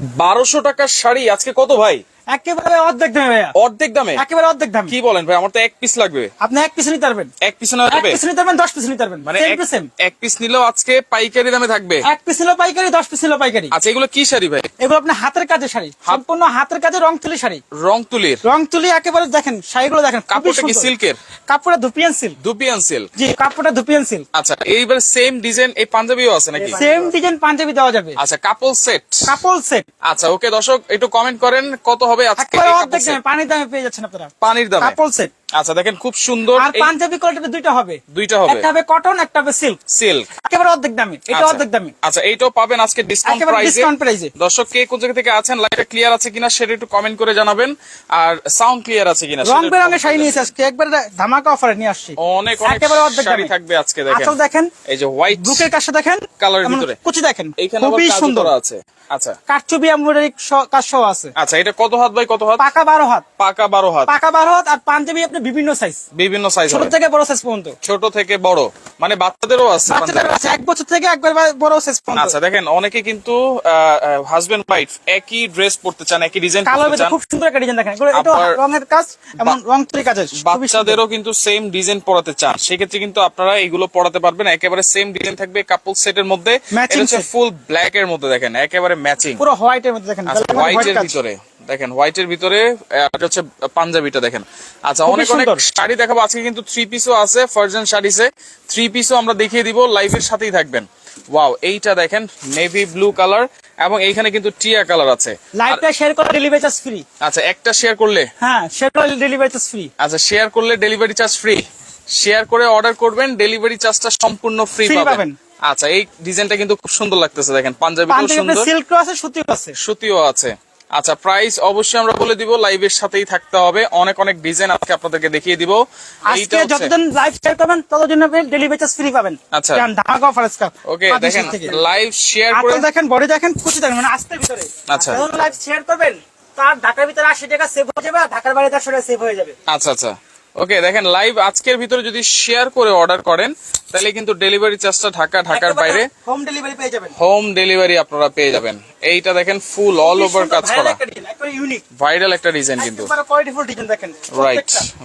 বারোশো টাকার শাড়ি। আজকে কত ভাই? একেবারে অর্ধেক দামে ভাইয়া। অর্ধেক দামে? একেবারে অর্ধেক দামে। কি বলেন ভাই আমার তো এক পিস লাগবে। আপনি এক পিস নিতে পারবেন। এক পিস নেওয়া এক পিস নিতে পারবেন দশ পিস নিতে পারবেন। মানে এক- টু সেম এক পিস নিলেও আজকে পাইকারি দামে থাকবে? এক পিস নিলেও পাইকারি দশ পিস নিলেও পাইকারি। আচ্ছা এগুলো কি শাড়ি ভাই? এগুলো আপনার হাতের কাজের শাড়ি। সম্পূর্ণ হাতের কাজে রং তুলি শাড়ি। রং তুলির? রং তুলি একেবারে দেখেন শাড়িগুলো দেখেন খুবই কাপড়টা কি সিল্কের? কাপড়টা ধুপিয়ান সিল্ক। Dupion silk. জি কাপড়টা ধুপিয়ান সিল্ক। আচ্ছা এইবার সেম ডিজাইন এই পাঞ্জাবিও আছে নাকি? সেম ডিজাইন পাঞ্জাবি দেওয়া যাবে। আচ্ছা কাপল সেট কাপড় সেট আচ্ছা ওকে দর্শক একটু কমেন্ট করেন কত হবে আজকে set? দামে পানির দামে পেয়ে যাচ্ছেন আপনারা। পানির দাম। কাপড় সেট আচ্ছা দেখেন খুব সুন্দর আর পাঞ্জাবি কোয়ালিটি দুইটা হবে। দুইটা হবে। একটা হবে কটন একটা হবে সিল্ক সিল্ক একেবারে অর্ধেক দামে এটা অর্ধেক দামে। আচ্ছা এইটাও পাবেন আজকে ডিসকাউন্ট প্রাইসে ডিসকাউন্ট প্রাইসে দর্শক কে কোন জায়গা থেকে আছেন লাইভটা ক্লিয়ার আছে কিনা সেটা একটু কমেন্ট করে জানাবেন। আর সাউন্ড ক্লিয়ার আছে কিনা রং বেরঙের শাড়ি নিয়েছে আজকে একবারে ধামাকা অফারে নিয়ে আসছি। অনেক অনেক একেবারে অর্ধেক শাড়ি দামে। থাকবে আজকে দেখেন। আসল দেখেন এই যে হোয়াইট বুকের কাছে দেখেন কালারের ভিতরে। কুচি দেখেন খুবই সুন্দর। আছে। আচ্ছা। কারচুপি এমব্রয়ডারি কাজ সহ আছে। আচ্ছা এটা কত হাত বাই কত হাত? পাকা বারো হাত। পাকা বারো হাত। পাকা বারো হাত আর পাঞ্জাবি আপনি বিভিন্ন সাইজ বিভিন্ন সাইজ ছোট থেকে বড় সাইজ পর্যন্ত। ছোট থেকে বড়। মানে বাচ্চাদেরও আছে বাচ্চাদের পাঞ্জাবি। আছে এক বছর থেকে একবার বড় সাইজ পর্যন্ত। আচ্ছা দেখেন অনেকে কিন্তু হাজবেন্ড ওয়াইফ একই ড্রেস পড়তে চান একই ডিজাইন চান। খুব সুন্দর একটা ডিজাইন দেখেন। এটা রঙের কাজ এমন রং তৈরি কাজ বাচ্চাদেরও কিন্তু সেম ডিজাইন পড়াতে চান। সেক্ষেত্রে কিন্তু আপনারা এগুলো পড়াতে পারবেন। একেবারে সেম ডিজাইন থাকবে কাপল সেটের মধ্যে। ফুল ব্ল্যাক এর মধ্যে দেখেন একেবারে ম্যাচিং পুরো হোয়াইটের মধ্যে দেখেন। আচ্ছা velvet white হোয়াইটের ভিতরে। দেখেন হোয়াইটের ভিতরে এটা হচ্ছে পাঞ্জাবিটা দেখেন। আচ্ছা অনেক অনেক শাড়ি দেখাবো। আজকে কিন্তু থ্রি পিসও আছে ফার্জন শাড়িসে। থ্রি পিসও আমরা দেখিয়ে দিব লাইভের সাথেই থাকবেন। ওয়াও এইটা দেখেন নেভি ব্লু কালার এবং এইখানে কিন্তু টিয়া কালার আছে। লাইভটা শেয়ার করে ডেলিভারি চার্জ ফ্রি আচ্ছা একটা শেয়ার করলে? হ্যাঁ শেয়ার করলে ডেলিভারি চার্জ ফ্রি আচ্ছা শেয়ার করলে ডেলিভারি চার্জ ফ্রি শেয়ার করে অর্ডার করবেন ডেলিভারি চার্জটা সম্পূর্ণ ফ্রি পাবেন। আচ্ছা এই ডিজাইনটা কিন্তু খুব সুন্দর লাগতেছে দেখেন। পাঞ্জাবি সুন্দর। সিল্ক আছে সুতিও আছে। সুতিও আছে। আচ্ছা প্রাইস অবশ্যই আমরা বলে দিব লাইভের সাথেই থাকতে হবে। অনেক অনেক ডিজাইন আজকে আপনাদেরকে দেখিয়ে দিব। আজকে যতদিন লাইভ শেয়ার করবেন ততদিন আপনি ডেলিভারি চার্জ ফ্রি পাবেন। আচ্ছা। ঢাকা অফার আজকে ওকে দেখেন লাইভ শেয়ার করে দেখেন বড় দেখেন কুচি দেখেন মানে আস্তের ভিতরে। আচ্ছা। লাইভ শেয়ার করবেন তার ঢাকার ভিতরে আশি টাকা সেভ হয়ে যাবে আর ঢাকার বাইরে 100 টাকা সেভ হয়ে যাবে। আচ্ছা আচ্ছা। ওকে দেখেন লাইভ আজকের ভিতরে যদি শেয়ার করে অর্ডার করেন তাহলে কিন্তু ডেলিভারি চার্জটা ঢাকা ঢাকার বাইরে হোম ডেলিভারি পেয়ে যাবেন। হোম ডেলিভারি আপনারা পেয়ে যাবেন। এইটা দেখেন ফুল অল ওভার কাজ করা। ইউনিক ভাইরাল একটা ডিজাইন কিন্তু। ডিজাইন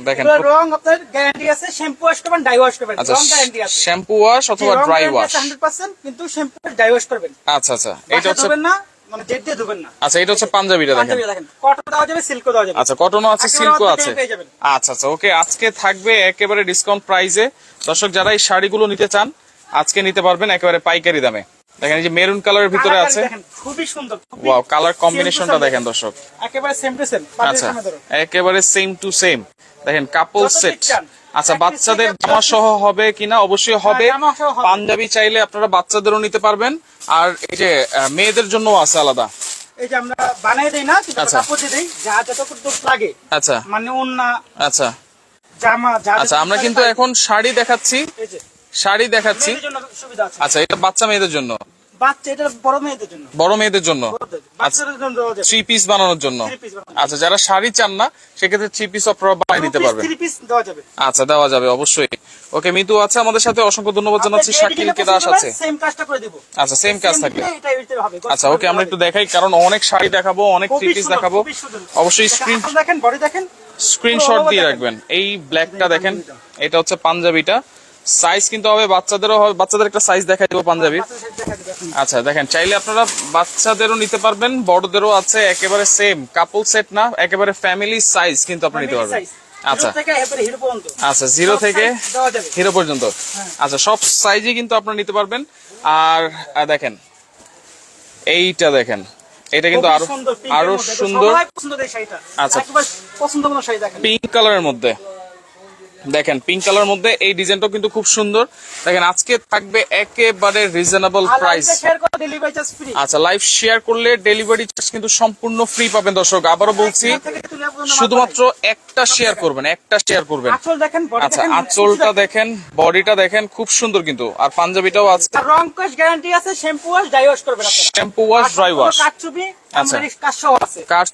দেখেন। রং আপনার গ্যারান্টি আছে শ্যাম্পু ওয়াশ করবেন ডাই ওয়াশ করবেন। আচ্ছা রং গ্যারান্টি আছে। শ্যাম্পু ওয়াশ অথবা ড্রাই ওয়াশ 100% কিন্তু শ্যাম্পু ডাই ওয়াশ করবেন। আচ্ছা আচ্ছা এটা হচ্ছে না মানে জেড দিয়ে ধুবেন না। আচ্ছা এটা হচ্ছে পাঞ্জাবিটা দেখেন। কটন দেওয়া যাবে সিল্কও দেওয়া যাবে। আচ্ছা কটনও আছে সিল্কও আছে। আচ্ছা আচ্ছা ওকে আজকে থাকবে একেবারে ডিসকাউন্ট প্রাইসে দর্শক যারা এই শাড়িগুলো নিতে চান আজকে নিতে পারবেন একেবারে পাইকারি দামে। দেখেন এই যে মেরুন কালারের ভিতরে আছে। দেখেন, খুবই সুন্দর ওয়াও কালার কম্বিনেশনটা দেখেন। দর্শক। একেবারে সেম টু সেম আচ্ছা একেবারে সেম টু সেম দেখেন কাপল সেট। আচ্ছা বাচ্চাদের জামা সহ হবে কিনা? অবশ্যই হবে। সহ হবে। পাঞ্জাবি চাইলে আপনারা বাচ্চাদেরও নিতে পারবেন। আর এই যে মেয়েদের জন্য আছে আলাদা। এই যে আমরা বানাই দেই না আচ্ছা। কাপড় দিয়ে দেই যা যতটুকু লাগে। আচ্ছা। মানে ওন্না আচ্ছা। জামা আচ্ছা আমরা কিন্তু এখন শাড়ি দেখাচ্ছি। শাড়ি দেখাচ্ছি। আচ্ছা এটা বাচ্চা মেয়েদের জন্য। বাচ্চা এটা বড় মেয়েদের জন্য। বড় মেয়েদের। আচ্ছা থ্রি পিস বানানোর জন্য। আচ্ছা যারা শাড়ি চান না সেক্ষেত্রে থ্রি পিস আপনারা বানিয়ে দিতে পারবেন। থ্রি পিস দেওয়া যাবে। আচ্ছা দেওয়া যাবে অবশ্যই। ওকে মিতু আছে আমাদের সাথে অসংখ্য ধন্যবাদ জানাচ্ছি। শাকিল আছে। সেম কাজটা করে দিব। আচ্ছা সেম কাজ থাকবে। আচ্ছা ওকে আমরা একটু দেখাই কারণ অনেক শাড়ি দেখাবো অনেক থ্রি পিস দেখাবো। অবশ্যই স্ক্রিন দেখেন বডি দেখেন। স্ক্রিনশট দিয়ে রাখবেন। এই ব্ল্যাকটা দেখেন এটা হচ্ছে পাঞ্জাবিটা। সাইজ কিন্তু হবে বাচ্চাদেরও হবে বাচ্চাদের একটা সাইজ দেখা দেবো পাঞ্জাবি। আচ্ছা দেখেন চাইলে আপনারা বাচ্চাদেরও নিতে পারবেন বড়দেরও আছে একেবারে সেম কাপল সেট না একেবারে ফ্যামিলি সাইজ কিন্তু আপনি নিতে পারবেন। আচ্ছা। আচ্ছা জিরো সব থেকে হিরো পর্যন্ত। আচ্ছা সব সাইজই কিন্তু আপনারা নিতে পারবেন। আর দেখেন এইটা দেখেন এটা কিন্তু আরও আরও সুন্দর। আচ্ছা। পিঙ্ক কালারের মধ্যে। দেখেন পিঙ্ক কালার মধ্যে এই ডিজাইনটাও কিন্তু খুব সুন্দর। দেখেন আজকে থাকবে একেবারে রিজনেবল প্রাইস। আচ্ছা লাইভ শেয়ার করলে ডেলিভারি চার্জ কিন্তু সম্পূর্ণ ফ্রি পাবেন দর্শক। আবারও বলছি পর্যন্ত মাল শুধুমাত্র একটা শেয়ার করবেন একটা শেয়ার করবেন। আচ্ছা আঁচলটা দেখেন বডিটা দেখেন খুব সুন্দর কিন্তু। আর পাঞ্জাবিটাও আছে। রং কোশ গ্যারান্টি আছে শ্যাম্পু ওয়াশ ড্রাই ওয়াশ করবেন শ্যাম্পু ওয়াশ ড্রাই ওয়াশ কারচুপি আচ্ছা। কাজ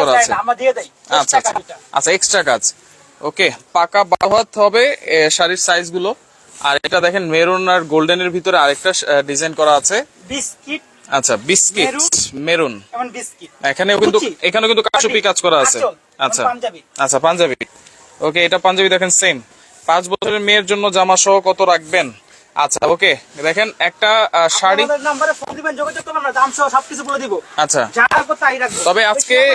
করা আছে। আমরা দিয়ে দেই। আচ্ছা আচ্ছা। আচ্ছা এক্সট্রা কাজ। ওকে পাকা বাহাত হাত হবে শাড়ির সাইজগুলো আর এটা দেখেন মেরুন আর গোল্ডেনের ভিতরে আরেকটা ডিজাইন করা আছে বিস্কিট আচ্ছা বিস্কিট মেরুন। এখানেও কিন্তু। এখানেও কিন্তু কাশুপি কাজ করা আছে আচ্ছা পাঞ্জাবি। আচ্ছা পাঞ্জাবি ওকে এটা পাঞ্জাবি দেখেন সেম পাঁচ বছরের মেয়ের জন্য জামা সহ কত রাখবেন আচ্ছা ওকে। দেখেন একটা শাড়ি আমাদের ফোন দিবেন যোগাযোগ করবেন আমরা দাম সহ সবকিছু বলে দিব। আচ্ছা। যা রাখব তাই রাখব। তবে আজকে-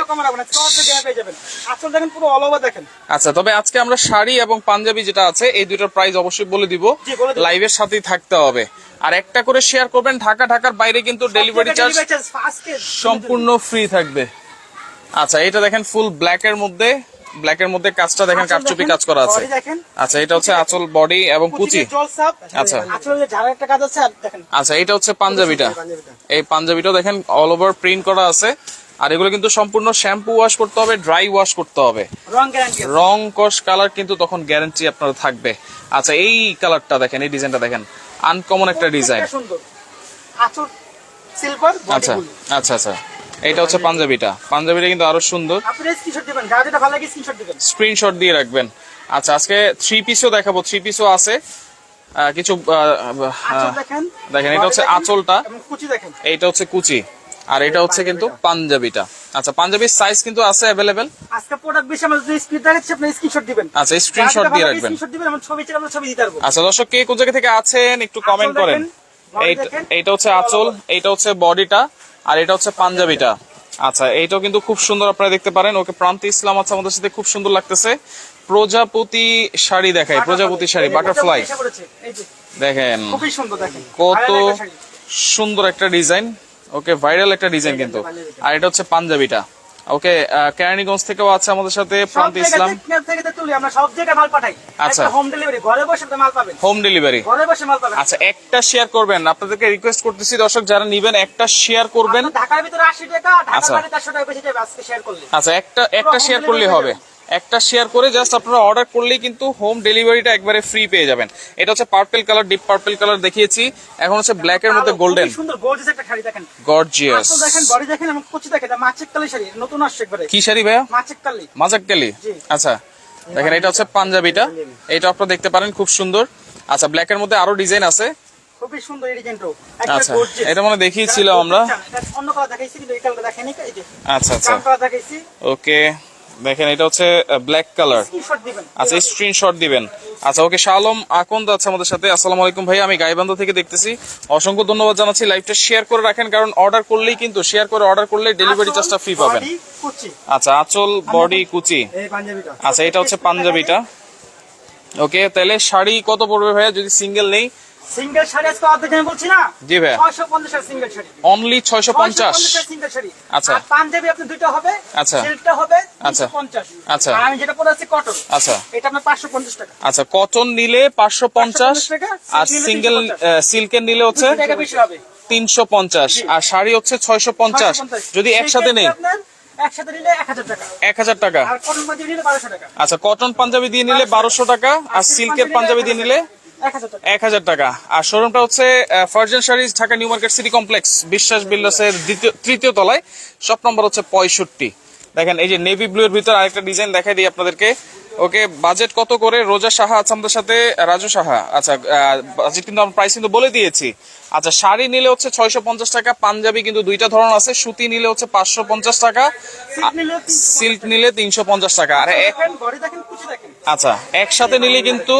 আসল দেখেন পুরো অল ওভার দেখেন। আচ্ছা তবে আজকে আমরা শাড়ি এবং পাঞ্জাবি যেটা আছে এই দুইটার প্রাইস অবশ্যই বলে দিব। লাইভের সাথেই থাকতে হবে। আর একটা করে শেয়ার করবেন ঢাকা ঢাকার বাইরে কিন্তু ডেলিভারি চার্জ সম্পূর্ণ ফ্রি থাকবে। আচ্ছা এটা দেখেন ফুল ব্ল্যাক এর মধ্যে। ব্ল্যাক এর মধ্যে কাজটা দেখেন কাপচুপি কাজ করা আছে। আচ্ছা এটা হচ্ছে আঁচল বডি এবং কুচি। আচ্ছা। আচ্ছা এটা হচ্ছে পাঞ্জাবিটা। এই পাঞ্জাবিটা দেখেন অল ওভার প্রিন্ট করা আছে। আর এগুলো কিন্তু সম্পূর্ণ শ্যাম্পু ওয়াশ করতে হবে ড্রাই ওয়াশ করতে হবে। রং কস কালার কিন্তু তখন গ্যারান্টি আপনার থাকবে। আচ্ছা এই কালারটা দেখেন এই ডিজাইনটা দেখেন। আনকমন একটা ডিজাইন সিলভার আচ্ছা আচ্ছা আচ্ছা। এটা হচ্ছে পাঞ্জাবিটা। পাঞ্জাবিটা কিন্তু আরও সুন্দর। আপনি স্ক্রিনশট দিবেন যা ভালো লাগে স্ক্রিনশট দিবেন। স্ক্রিনশট দিয়ে রাখবেন। আচ্ছা আজকে থ্রি পিসও দেখাবো। থ্রি পিসও আছে। কিছু দেখেন। এটা হচ্ছে আঁচলটা। কুচি দেখেন। এইটা হচ্ছে কুচি। আর এটা হচ্ছে কিন্তু পাঞ্জাবিটা। আচ্ছা পাঞ্জাবির সাইজ কিন্তু আছে অ্যাভেলেবেল আজকে প্রোডাক্ট বেশি আমরা যদি স্ক্রিন দেখাচ্ছি আপনি স্ক্রিনশট দিবেন। আচ্ছা স্ক্রিনশট দিয়ে রাখবেন। স্ক্রিনশট দিবেন এবং ছবি চাই আমরা ছবি দিতে পারব আচ্ছা দর্শক কে কোন জায়গা থেকে আছেন একটু কমেন্ট করেন। এইটা হচ্ছে আঁচল এইটা হচ্ছে বডিটা। আর এটা হচ্ছে পাঞ্জাবিটা। আচ্ছা এইটাও কিন্তু খুব সুন্দর আপনারা দেখতে পারেন। ওকে প্রান্ত ইসলাম আছে আমাদের সাথে খুব সুন্দর লাগতেছে। প্রজাপতি শাড়ি দেখায় প্রজাপতি শাড়ি বাটারফ্লাই। দেখেন কত। সুন্দর একটা ডিজাইন। ওকে ভাইরাল একটা ডিজাইন কিন্তু। আর এটা হচ্ছে পাঞ্জাবিটা। ওকে কেরানীগঞ্জ থেকেও আছে আমাদের সাথে প্রান্ত ইসলাম। থেকে- থেকে তো তুলি, আমরা সব জায়গায় মাল পাঠাই। আচ্ছা। হোম ডেলিভারি ঘরে বসে মাল পাবেন। হোম ডেলিভারি ঘরে বসে মাল পাবেন। আচ্ছা একটা শেয়ার করবেন। আপনাদেরকে রিকোয়েস্ট করতেছি দর্শক যারা নিবেন একটা শেয়ার করবেন। ঢাকার ভিতরে আশি টাকা ঢাকার আচ্ছা। বাইরে চারশো টাকা বেশি আজকে শেয়ার করলে। আচ্ছা একটা একটা শেয়ার করলে করলেই হবে। একটা শেয়ার করে জাস্ট আপনারা অর্ডার করলেই কিন্তু হোম ডেলিভারিটা একবারে ফ্রি পেয়ে যাবেন। এটা হচ্ছে purple colour deep purple colour দেখিয়েছি। এখন হচ্ছে ব্ল্যাক এর মধ্যে গোল্ডেন সুন্দর গোল্ডেস একটা শাড়ি দেখেন। গর্জিয়াস দেখেন বডি দেখেন এবং কুচি দেখেন এটা মাছের কালি শাড়ি নতুন আসছে একবারে। কি শাড়ি ভাইয়া? মাছের কালি। মাজাক কালি? জি। আচ্ছা দেখেন এটা হচ্ছে পাঞ্জাবিটা। এটা আপনারা দেখতে পারেন খুব সুন্দর। আচ্ছা ব্ল্যাক এর মধ্যে আরও ডিজাইন আছে। খুবই সুন্দর এই ডিজাইনটাও আচ্ছা এটা মনে দেখিয়েছিলাম আমরা। অন্য কালার দেখাইছি কিন্তু এই দেখাইনি আচ্ছা আচ্ছা। কালার দেখাইছি। ওকে দেখেন এটা হচ্ছে ব্ল্যাক কালার আচ্ছা স্ক্রিনশট দিবেন। আচ্ছা ওকে শালম আকন্দ আছে আমাদের সাথে। আসসালামু আলাইকুম ভাই আমি গাইবান্ধ থেকে দেখতেছি। অসংখ্য ধন্যবাদ জানাচ্ছি। লাইভটা শেয়ার করে রাখেন কারণ অর্ডার করলেই কিন্তু শেয়ার করে অর্ডার করলে ডেলিভারি চার্জটা ফ্রি পাবেন। আচ্ছা আঁচল বডি কুচি। এই পাঞ্জাবিটা। আচ্ছা এটা হচ্ছে পাঞ্জাবিটা। ওকে তাহলে শাড়ি কত পড়বে ভাইয়া? যদি সিঙ্গেল নেই সিঙ্গেল শাড়ি আজকে অর্ধেক আমি বলছি না? জি ভাইয়া। 650 এর সিঙ্গেল শাড়ি। অনলি ছয়শো পঞ্চাশ। 650 সিঙ্গেল শাড়ি। আচ্ছা। আর পাঞ্জাবি আপনি দুইটা হবে আচ্ছা। সিল্কটা হবে আচ্ছা। 350 আচ্ছা। আর আমি যেটা পরে আছি কটন আচ্ছা। এটা আপনার 550 টাকা। আচ্ছা কটন নিলে পাঁচশো পঞ্চাশ 550 টাকা, আর সিঙ্গেল সিল্কের নিলে হচ্ছে টাকা বেশি হবে। তিনশো পঞ্চাশ। আর শাড়ি হচ্ছে ছয়শো পঞ্চাশ। 650 যদি একসাথে নেই? আপনার একসাথে নিলে 1000 টাকা। এক হাজার টাকা। আর কটন পাঞ্জাবি নিলে 1200 টাকা। আচ্ছা কটন পাঞ্জাবি দিয়ে নিলে বারোশো টাকা। আর সিল্কের পাঞ্জাবি দিয়ে নিলে 1000 টাকা এক হাজার টাকা। আর শোরুমটা হচ্ছে Farzan Sarees Dhaka new market city complex Biswas বিল্ডার্সের দ্বিতীয় তৃতীয় তলায়। শপ নম্বর হচ্ছে পঁয়ষট্টি। দেখেন এই যে নেভি ব্লু এর ভিতর আরেকটা ডিজাইন দেখাই দিই আপনাদেরকে। ওকে বাজেট কত করে? রোজা সাহা আছে আমাদের সাথে রাজু সাহা। আচ্ছা বাজেট কিন্তু আমরা প্রাইস কিন্তু বলে দিয়েছি। আচ্ছা শাড়ি নিলে হচ্ছে ছয়শো পঞ্চাশ টাকা পাঞ্জাবি কিন্তু দুইটা ধরন আছে। সুতি নিলে হচ্ছে পাঁচশো পঞ্চাশ টাকা সিল্ক নিলে 350 সিল্ক নিলে তিনশো পঞ্চাশ টাকা। আর আচ্ছা একসাথে নিলে কিন্তু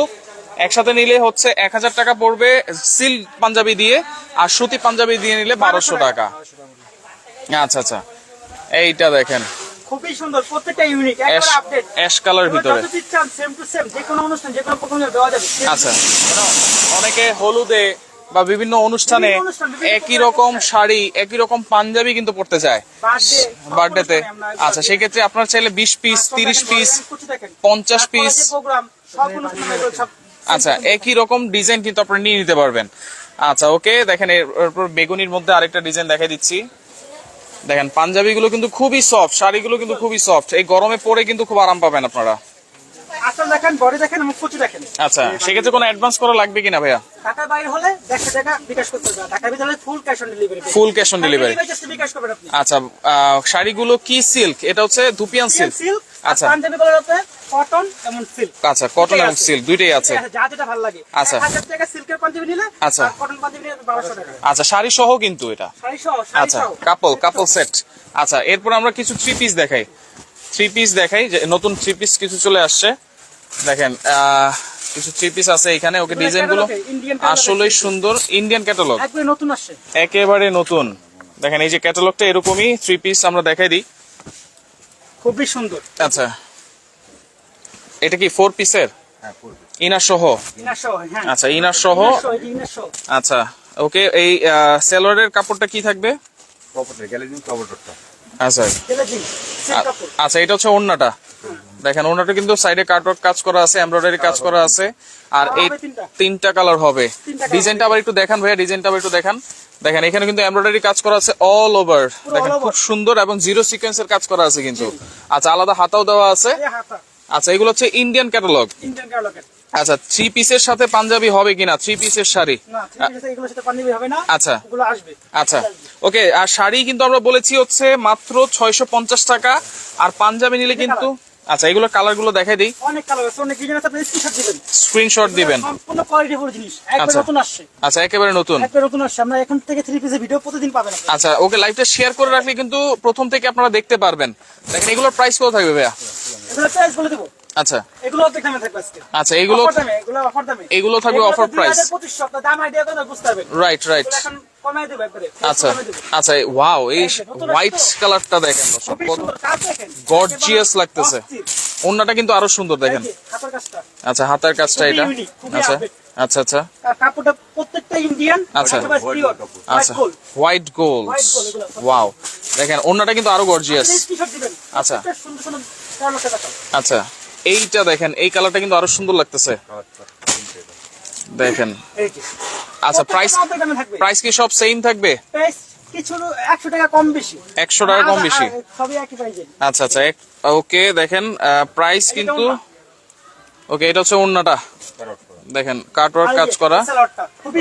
একসাথে নিলে হচ্ছে এক হাজার টাকা পড়বে সিল্ক পাঞ্জাবি দিয়ে আর সুতি পাঞ্জাবি দিয়ে নিলে বারোশো টাকা। আচ্ছা আচ্ছা। এইটা দেখেন। খুবই সুন্দর প্রত্যেকটা ইউনিক অ্যাশ একবার আপডেট অ্যাশ কালার ভিতরে। সেম টু সেম যে কোনো অনুষ্ঠান যে কোনো প্রোগ্রামে দেওয়া যাবে। আচ্ছা। অনেকে হলুদে বা বিভিন্ন অনুষ্ঠানে একই রকম শাড়ি একই রকম পাঞ্জাবি কিন্তু পড়তে চায়। বার্থডেতে আচ্ছা সেক্ষেত্রে আপনার চাইলে বিশ পিস তিরিশ পিস পঞ্চাশ piece। আচ্ছা একই রকম ডিজাইন কিন্তু আপনি নিয়ে নিতে পারবেন। আচ্ছা ওকে দেখেন এরপর বেগুনির মধ্যে আরেকটা ডিজাইন দেখাই দিচ্ছি। দেখেন পাঞ্জাবি গুলো কিন্তু খুবই সফট শাড়িগুলো কিন্তু খুবই সফট এই গরমে পরে কিন্তু খুব আরাম পাবেন আপনারা। আসল দেখেন বডি দেখেন এবং কুচি দেখেন। আচ্ছা সেক্ষেত্রে কোনো অ্যাডভান্স করা লাগবে কিনা ভাইয়া? ঢাকার বাইরে হলে দেড়শো টাকা বিকাশ করতে হবে। ঢাকার ভিতরে full cash on delivery full cash on delivery Bkash করবেন আপনি। আচ্ছা আহ, শাড়িগুলো কি সিল্ক এটা হচ্ছে ধুপিয়ান সিল্ক আচ্ছা। আচ্ছা। পাঞ্জাবি কালার আপনার কটন এমন সিল্ক আচ্ছা কটন এবং সিল্ক দুইটাই আছে। যা যেটা ভালো লাগে। আচ্ছা। টাকা সিল্কের পাঞ্জাবি নিলে আচ্ছা। কটন পাঞ্জাবি নিলে বারোশো টাকা। আচ্ছা শাড়ি সহ কিন্তু এটা। শাড়ি সহ আচ্ছা কাপল কাপল সেট আচ্ছা এরপর আমরা কিছু থ্রি পিস দেখাই। থ্রি পিস দেখাই যে নতুন থ্রি পিস কিছু চলে আসছে। দেখেন আহ, কিছু থ্রি পিস আছে এখানে। ওকে ডিজাইনগুলো আসলেই সুন্দর। ইন্ডিয়ান ক্যাটালগ একবারে নতুন আসছে। একেবারে নতুন। দেখেন এই যে ক্যাটালগটা এরকমই থ্রি পিস আমরা দেখাই দিই। খুবই সুন্দর। আচ্ছা। এটা কি ফোর পিসের ইনার সহ? ইনার সহ হ্যাঁ। আচ্ছা ইনার সহ। আচ্ছা ওকে এই সেলোয়ারের কাপড়টা কি থাকবে? আচ্ছা। আচ্ছা এটা হচ্ছে ওন্নাটা দেখেন ওন্নাটা কিন্তু সাইডে কাটওয়ার্ক কাজ করা আছে এমব্রয়ডারি কাজ করা আছে। আর এই তিনটা। কালার হবে। ডিজাইনটা আবার একটু দেখান ভাইয়া ডিজাইনটা আবার একটু দেখান। দেখেন এখানে কিন্তু এমব্রয়ডারি কাজ করা আছে অল ওভার দেখেন খুব সুন্দর এবং জিরো সিকোয়েন্সের কাজ করা আছে কিন্তু। আচ্ছা আলাদা হাতাও দেওয়া আছে। আচ্ছা এগুলো হচ্ছে ইন্ডিয়ান ক্যাটালগ আচ্ছা থ্রি পিসের সাথে পাঞ্জাবি হবে কিনা? থ্রি পিসের শাড়ি। আচ্ছা। আচ্ছা। ওকে আর শাড়ি কিন্তু আমরা বলেছি হচ্ছে মাত্র ছয়শো পঞ্চাশ টাকা। আর পাঞ্জাবি নিলে কিন্তু আচ্ছা এগুলো কালারগুলো দেখাই দিই অনেক কালার আছে, অনেক ডিজাইন আছে, আপনি screenshot দিবেন। স্ক্রিনশট দিবেন সম্পূর্ণ quality full জিনিস। একবার আচ্ছা। নতুন আসছে। আচ্ছা একেবারে নতুন একবার নতুন আসছে। আমরা এখন থেকে থ্রি পিসের ভিডিও প্রতিদিন পাবেন। আচ্ছা ওকে লাইভটা শেয়ার করে রাখলে কিন্তু প্রথম থেকে আপনারা দেখতে পারবেন দেখেন এগুলোর প্রাইস কত থাকবে ভাইয়া এগুলো প্রাইস বলে দেবো আচ্ছা এগুলো অর্ধেক দামে থাকবে আজকে আচ্ছা এগুলো অফার দামে এগুলো অফার দামে এগুলো থাকবে offer price। পঁচিশশো আপনার দাম আইডিয়া করে বুঝতে পারবেন রাইট রাইট এখন আচ্ছা আচ্ছা ওয়াও এই হোয়াইট কালারটা দেখেন দর্শক। গর্জিয়াস লাগতেছে। ওন্নাটা কিন্তু আরও সুন্দর দেখেন। আচ্ছা হাতার কাজটা এটা। আচ্ছা আচ্ছা আচ্ছা। কাপড়টা প্রত্যেকটা ইন্ডিয়ান আচ্ছা। আচ্ছা হোয়াইট গোল্ড। ওয়াও দেখেন ওন্নাটা কিন্তু আরও গর্জিয়াস আচ্ছা। আচ্ছা এইটা দেখেন এই কালারটা কিন্তু আরও সুন্দর লাগতেছে। দেখেন। আচ্ছা প্রাইস প্রাইস কি সব সেম থাকবে? কিছু একশো টাকা কম বেশি। 100 টাকা কম বেশি? সবই একই প্রাইসে আচ্ছা আচ্ছা ওকে দেখেন প্রাইস কিন্তু ওকে এটা হচ্ছে ওন্নাটা দেখেন কাটওয়ার্ক কাজ করা।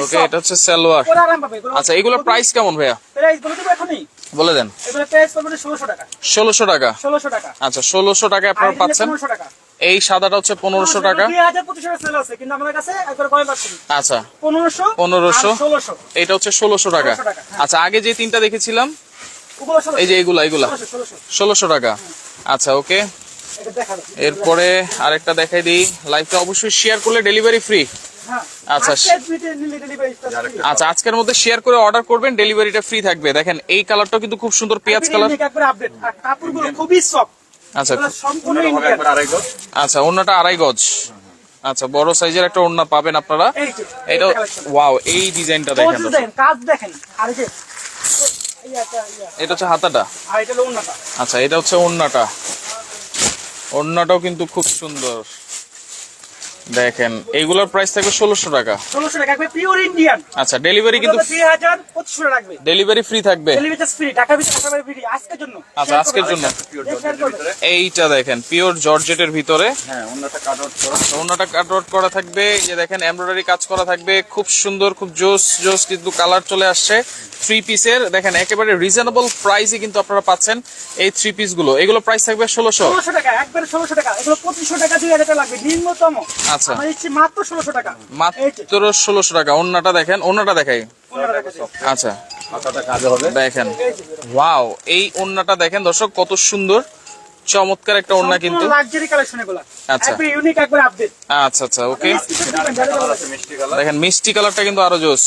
ওকে এটা হচ্ছে সালোয়ার এগুলো আচ্ছা এগুলোর প্রাইস কেমন ভাইয়া? প্রাইস বলে দেবো এখনই। বলে দেন। এগুলো প্রাইস পড়বে ষোলোশো টাকা। ষোলোশো টাকা। ষোলোশো টাকা। আচ্ছা ষোলোশো টাকায় আপনারা পাচ্ছেন। পনেরোশো টাকা। এই সাদাটা হচ্ছে পনেরোশো টাকা। দুই হাজার পঁচিশশো টাকা সেল আছে কিন্তু আমাদের কাছে একবার কয় পাচ্ছেন আচ্ছা। পনেরোশো এটা হচ্ছে ষোলোশো টাকা। 1600 টাকা, হ্যাঁ। আচ্ছা আগে যে তিনটা দেখেছিলাম এই যে এগুলা এগুলা। ষোলোশো টাকা। আচ্ছা ওকে। এরপরে আরেকটা দেখাই দিই। লাইভটা অবশ্যই শেয়ার করলে ডেলিভারি ফ্রি হ্যাঁ আচ্ছা। নিলে ডেলিভারি আচ্ছা আজকের মধ্যে শেয়ার করে অর্ডার করবেন ডেলিভারিটা ফ্রি থাকবে। দেখেন এই কালারটাও কিন্তু খুব সুন্দর পেঁয়াজ কালার কাপড়গুলো খুবই সফট আচ্ছা আচ্ছা অন্যটা আড়াই গজ। আচ্ছা বড় সাইজের একটা ওড়না পাবেন আপনারা। এটা ওয়াও এই ডিজাইনটা দেখেন কাজ দেখেন। আর যে এটা হচ্ছে হাতাটা। আচ্ছা এটা হচ্ছে ওড়নাটা। ওড়নাটাও কিন্তু খুব সুন্দর। দেখেন এইগুলোর প্রাইস থাকবে ষোলোশো টাকা। ষোলোশো টাকা পিওর ইন্ডিয়ান আচ্ছা ডেলিভারি কিন্তু দুই হাজার পঁচিশশো লাগবে। ডেলিভারি ফ্রি থাকবে। ডেলিভারি ফ্রি টাকা ফ্রি আজকের জন্য। আচ্ছা, আজকের জন্য। এইটা দেখেন পিওর জর্জেটের ভিতরে। হ্যাঁ অন্যটা কাট করা। ওন্নাটা কাট করা থাকবে। যে দেখেন এমব্রয়ডারি কাজ করা থাকবে। খুব সুন্দর খুব জোস জোস কিন্তু কালার চলে আসছে। থ্রি পিসের দেখেন একেবারে রিজনেবল প্রাইসে কিন্তু আপনারা পাচ্ছেন এই থ্রি পিসগুলো। এগুলো প্রাইস থাকবে ষোলোশো। ষোলোশো টাকা একবারে ষোলোশো টাকা। এগুলো পঁচিশশো টাকা দুই হাজার টাকা লাগবে নিম্নতম। আচ্ছা। মাত্র ষোলোশো টাকা। মাত্র ষোলোশো টাকা। ওন্নাটা দেখেন ওন্নাটা দেখাই। আচ্ছা। মাথাটা কাজে হবে। দেখেন। ওয়াও এই ওন্নাটা দেখেন দর্শক কত সুন্দর চমৎকার একটা ওন্না কিন্তু। আচ্ছা। একবার ইউনিক একবার আপডেট আচ্ছা আচ্ছা ওকে দেখেন মিষ্টি কালারটা কিন্তু আরও জোস।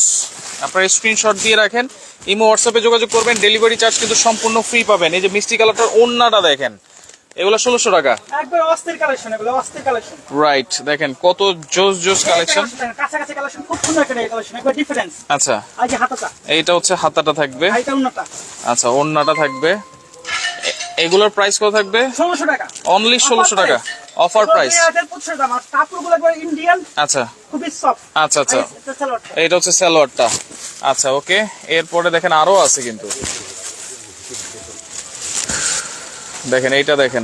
আপনারা স্ক্রিনশট দিয়ে রাখেন ইমো হোয়াটসঅ্যাপে যোগাযোগ করবেন ডেলিভারি চার্জ কিন্তু সম্পূর্ণ ফ্রি পাবেন। এই যে মিষ্টি কালারটার ওন্নাটা দেখেন। এগুলো ষোলোশো টাকা। একবার অস্থির কালেকশন এগুলো অস্থির কালেকশন রাইট দেখেন কত জোস জোস কালেকশন কাছাকাছি কালেকশন খুব সুন্দর একটা কালেকশন একবার ডিফারেন্স আচ্ছা। আর যে হাতাটা। এইটা হচ্ছে হাতাটা থাকবে। এটা আচ্ছা ওন্নাটা থাকবে। এগুলোর প্রাইস কত থাকবে? টাকা। অনলি ষোলোশো টাকা। অফার প্রাইস আচ্ছা। খুবই সফট আচ্ছা আচ্ছা। এইটা হচ্ছে স্যালোয়ারটা আচ্ছা ওকে এরপরে দেখেন আরও আছে কিন্তু। দেখেন এইটা দেখেন।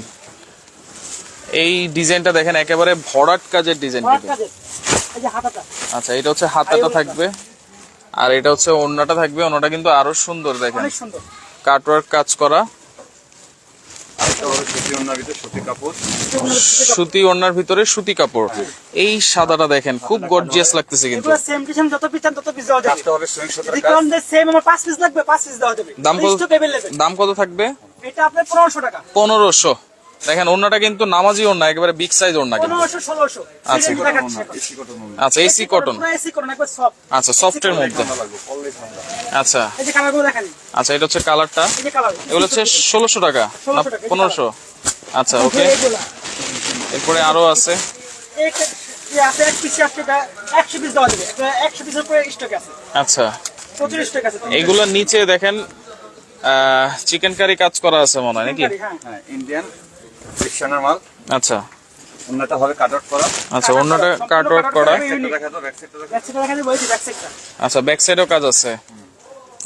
এই ডিজাইনটা দেখেন একেবারে ভরাট কাজের ডিজাইন আচ্ছা এটা হচ্ছে হাতাটা থাকবে আর এটা হচ্ছে ওন্নাটা থাকবে ওন্নাটা কিন্তু আরও সুন্দর দেখেন। কাটওয়ার্ক কাজ করা। সুতি ওনার ভিতরে সুতি কাপড়। এই সাদাটা দেখেন খুব গর্জিয়াস লাগতেছে কিন্তু। দাম কত থাকবে? এটা আপনার পনেরোশো টাকা। দেখেন ওড়নাটা কিন্তু নামাজি ওড়না একেবারে বিগ সাইজ ওড়না কিন্তু। আচ্ছা। এসি কটন আচ্ছা এসি কটন একবার সব আচ্ছা সফটের মধ্যে। আচ্ছা। এই যে কালারগুলো দেখান। আচ্ছা এটা হচ্ছে কালারটা এই যে কালার এগুলো হচ্ছে ষোলোশো টাকা। 1600 টাকা, পনেরোশো। আচ্ছা ওকে এরপরে আরও আছে। আচ্ছা। স্টক নিচে দেখেন চিকেন কারি কাজ করা আছে মনে হয় নাকি? হ্যাঁ হ্যাঁ ইন্ডিয়ান রিকশানার মাল। আচ্ছা। ওনাটা হবে কাট আউট করা। আচ্ছা অন্যটা কাট আউট করা। সেটা দেখা তো ব্যাক সাইডটা দেখা ব্যাক সাইডে দেখা যাবে ওই যে ব্যাক সাইডটা আচ্ছা ব্যাক সাইডেও কাজ আছে।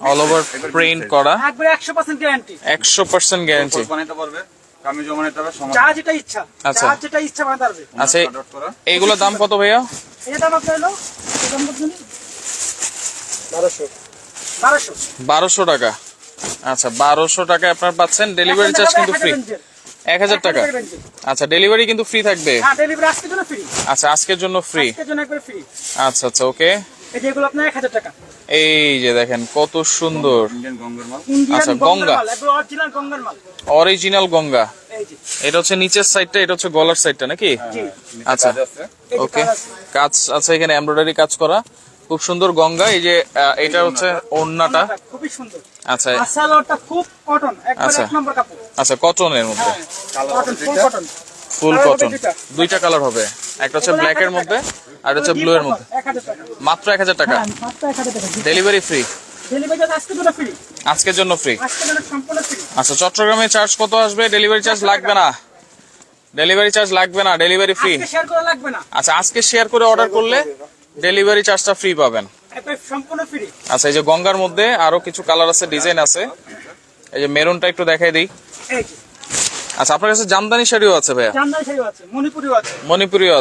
অল ওভার প্রিন্ট করা। একবারে একশো পার্সেন্ট গ্যারান্টি একশো পার্সেন্ট গ্যারান্টি কোর্স পারবে কামি জমা নিতে হবে যা যেটা ইচ্ছা আচ্ছা। যেটা ইচ্ছা বানাতে পারবে। আচ্ছা দাম কত ভাইয়া? দাম হলো? দাম কত বারোশো টাকা। আচ্ছা বারোশো টাকায় আপনার পাচ্ছেন ডেলিভারি চার্জ কিন্তু ফ্রি এক হাজার টাকা। আচ্ছা ডেলিভারি কিন্তু ফ্রি থাকবে? হ্যাঁ ডেলিভারি আজকের জন্য ফ্রি আচ্ছা আজকের জন্য ফ্রি আজকের জন্য একবার ফ্রি আচ্ছা আচ্ছা ওকে এই যে এগুলো আপনার এক হাজার টাকা। এই যে দেখেন কত সুন্দর। আচ্ছা, গঙ্গা। অরিজিনাল গঙ্গার মাল। অরিজিনাল গঙ্গা। এটা হচ্ছে নিচের সাইডটা এটা হচ্ছে গলার সাইডটা নাকি? আচ্ছা ওকে কাজ আছে। এখানে এমব্রয়ডারি কাজ করা। খুব সুন্দর গঙ্গা এই যে এটা হচ্ছে ওড়নাটা। খুবই সুন্দর। আচ্ছা। আর সালোয়ারটা খুব কটন একবার আচ্ছা। এক নম্বর কাপড়। আচ্ছা কটনের মধ্যে। হ্যাঁ cotton full cotton full cotton দুইটা। কালার হবে। একটা হচ্ছে ব্ল্যাক এর মধ্যে আর হচ্ছে ব্লু এর মধ্যে। মাত্র এক হাজার টাকা। হ্যাঁ ডেলিভারি ফ্রি ডেলিভারি আজকের জন্য ফ্রি আজকের জন্য ফ্রি আজকের জন্য সম্পূর্ণ ফ্রি আচ্ছা চট্টগ্রামে চার্জ কত আসবে? ডেলিভারি চার্জ লাগবে না। ডেলিভারি চার্জ লাগবে না ডেলিভারি ফ্রি আজকে শেয়ার করা লাগবে না। আচ্ছা আজকে শেয়ার করে অর্ডার করলে ডেলিভারি চার্জটা ফ্রি পাবেন। সম্পূর্ণ ফ্রি আচ্ছা এই যে গঙ্গার মধ্যে আরও কিছু কালার আছে ডিজাইন আছে। এই যে মেরুনটা একটু দেখাই দিই। আচ্ছা আপনার কাছে জামদানি শাড়িও আছে ভাইয়া? জামদানি শাড়িও আছে মণিপুরিও আছে। মণিপুরিও।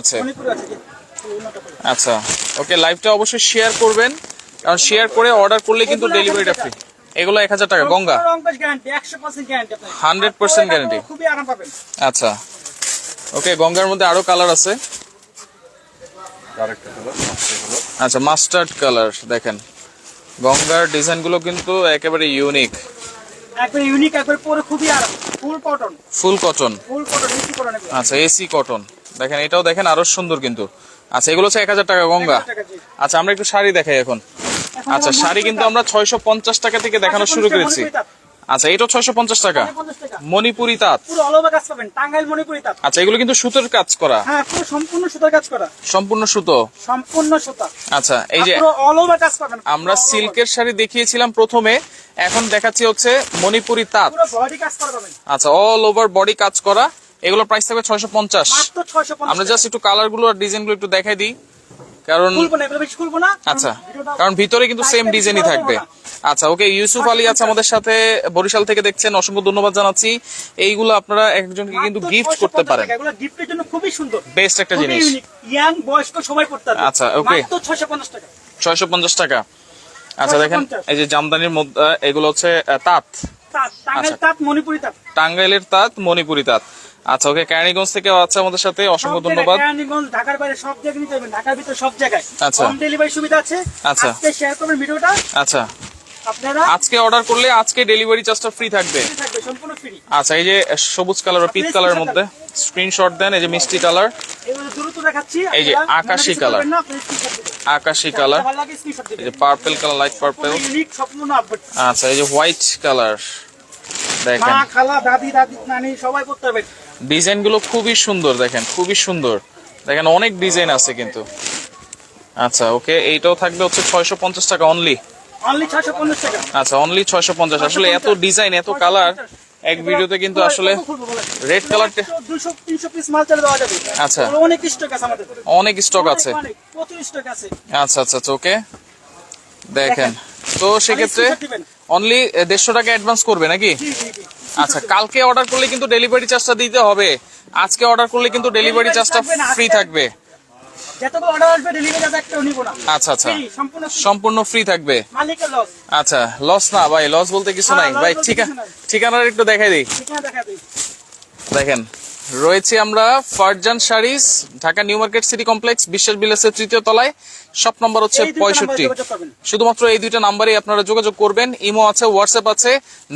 আচ্ছা ওকে লাইভটা অবশ্যই শেয়ার করবেন। কারণ শেয়ার করে অর্ডার করলে কিন্তু ডেলিভারিটা ফ্রি এগুলো এক হাজার টাকা গঙ্গা? রং পেজ গ্যারান্টি 100% গ্যারান্টি আপনার। 100% guarantee। খুবই আরাম পাবেন। আচ্ছা ওকে গঙ্গার মধ্যে আরও কালার আছে। আচ্ছা মাস্টার্ড কালার দেখেন। গঙ্গার ডিজাইনগুলো কিন্তু একেবারে ইউনিক একবার ইউনিক একবার পরে খুবই আরাম full cotton full cotton full cotton AC cotton আচ্ছা এসি কটন দেখেন এটাও দেখেন আরও সুন্দর কিন্তু। আচ্ছা এগুলো হচ্ছে এক হাজার টাকা গঙ্গা। 1000 টাকা জি। আচ্ছা আমরা একটু শাড়ি দেখাই এখন। এখন আচ্ছা শাড়ি কিন্তু আমরা ছয়শো পঞ্চাশ টাকা থেকে দেখানো শুরু করেছি। আচ্ছা এটা ছয়শো পঞ্চাশ টাকা। মণিপুরি তাঁত। পুরো অল ওভার কাজ পাবেন। টাঙ্গাইল মণিপুরি তাঁত। আচ্ছা এগুলো কিন্তু সুতোর কাজ করা। হ্যাঁ পুরো সম্পূর্ণ সুতার কাজ করা। সম্পূর্ণ সুতো? সম্পূর্ণ সুতা। আচ্ছা এই যে পুরো অল ওভার কাজ পাবেন। আমরা। সিল্কের শাড়ি দেখিয়েছিলাম প্রথমে এখন দেখাচ্ছি হচ্ছে মণিপুরি তাঁত। পুরো বডি কাজ করা পাবেন। আচ্ছা অল ওভার বডি কাজ করা। এগুলো প্রাইস থাকবে ছয়শো পঞ্চাশ। আমরা জাস্ট একটু কালারগুলো আর ডিজাইনগুলো একটু দেখাই দিই। কারণ না আচ্ছা কারণ ভিতরে কিন্তু সেম ডিজাইনই থাকবে। আচ্ছা ওকে ইউসুফ আলী আছে আমাদের সাথে বরিশাল থেকে দেখছেন অসংখ্য ধন্যবাদ জানাচ্ছি। এইগুলো আপনারা একজনকে কিন্তু গিফট করতে পারেন। এগুলো গিফটের জন্য খুবই সুন্দর। বেস্ট একটা জিনিস। ইয়াং বয়স্ক সবাই পড়তে আচ্ছা, okay. মাত্র 650 টাকা। ছয়শো পঞ্চাশ টাকা। আচ্ছা দেখেন এই যে জামদানির মধ্যে এগুলো হচ্ছে তাঁত আচ্ছা। তাঁত মণিপুরি তাঁত। টাঙ্গাইলের তাঁত মণিপুরি তাঁত। আচ্ছা ওকে ক্যারানীগঞ্জ থেকে আছে আমাদের সাথে অসংখ্য ধন্যবাদ। কেরানীগঞ্জ, ঢাকার বাইরে সব জায়গায় নিতে পারবেন ঢাকার ভিতরে সব জায়গায়। আচ্ছা। হোম ডেলিভারি সুবিধা আছে। আচ্ছা। আজকে শেয়ার করবেন ভিডিওটা। আচ্ছা। আপনারা আজকে অর্ডার করলে আজকে ডেলিভারি চার্জটা ফ্রি থাকবে। সম্পূর্ণ ফ্রি আচ্ছা এই যে সবুজ কালার পিঙ্ক Please কালারের মধ্যে স্ক্রিনশট দেন এই যে মিষ্টি কালার এগুলো দ্রুত দেখাচ্ছি এই যে আকাশি দিবেন। আকাশি কালার এই যে পার্পল কালার লাইট পার্পল আচ্ছা এই যে হোয়াইট কালার দেখেন। মা খালা দাদি দাদি নানি সবাই করতে হবে। ডিজাইনগুলো খুবই সুন্দর দেখেন খুবই সুন্দর। দেখেন অনেক ডিজাইন আছে কিন্তু। আচ্ছা ওকে এইটাও থাকবে হচ্ছে ছয়শো পঞ্চাশ টাকা অনলি আচ্ছা অনলি ছয়শো পঞ্চাশ। আসলে এত ডিজাইন এত কালার এক ভিডিওতে কিন্তু আসলে রেড কালারটা যাবে। আচ্ছা। অনেক স্টক আছে আমাদের। অনেক স্টক আছে। আচ্ছা আচ্ছা আচ্ছা ওকে। দেখেন। তো সেক্ষেত্রে। অনলি দেড়শো টাকা অ্যাডভান্স করবে নাকি? আচ্ছা কালকে অর্ডার করলে কিন্তু ডেলিভারি চার্জটা দিতে হবে। আজকে অর্ডার করলে কিন্তু ডেলিভারি চার্জটা ফ্রি থাকবে। আচ্ছা আচ্ছা। সম্পূর্ণ ফ্রি থাকবে। আচ্ছা লস না ভাই লস বলতে কিছু হ্যাঁ, নাই। ভাই বলতে ঠিকা কিছু একটু দেখাই দিই। দেখেন। রয়েছে আমরা Farzan Sarees Dhaka new market city complex Biswas বিলাসের তৃতীয় তলায়। শপ নম্বর হচ্ছে পঁয়ষট্টি। শুধুমাত্র এই দুইটা নাম্বারে আপনারা যোগাযোগ করবেন। ইমো আছে হোয়াটসঅ্যাপ আছে।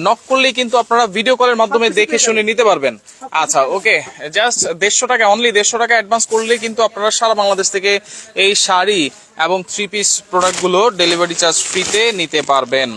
নক করলেই কিন্তু আপনারা ভিডিও কলের মাধ্যমে দেখে শুনে নিতে পারবেন। আচ্ছা ওকে জাস্ট দেড়শো টাকা অনলি দেড়শো টাকা অ্যাডভান্স করলেই কিন্তু আপনারা সারা বাংলাদেশ থেকে এই শাড়ি এবং থ্রি পিস প্রোডাক্টগুলো ডেলিভারি চার্জ ফ্রিতে নিতে পারবেন।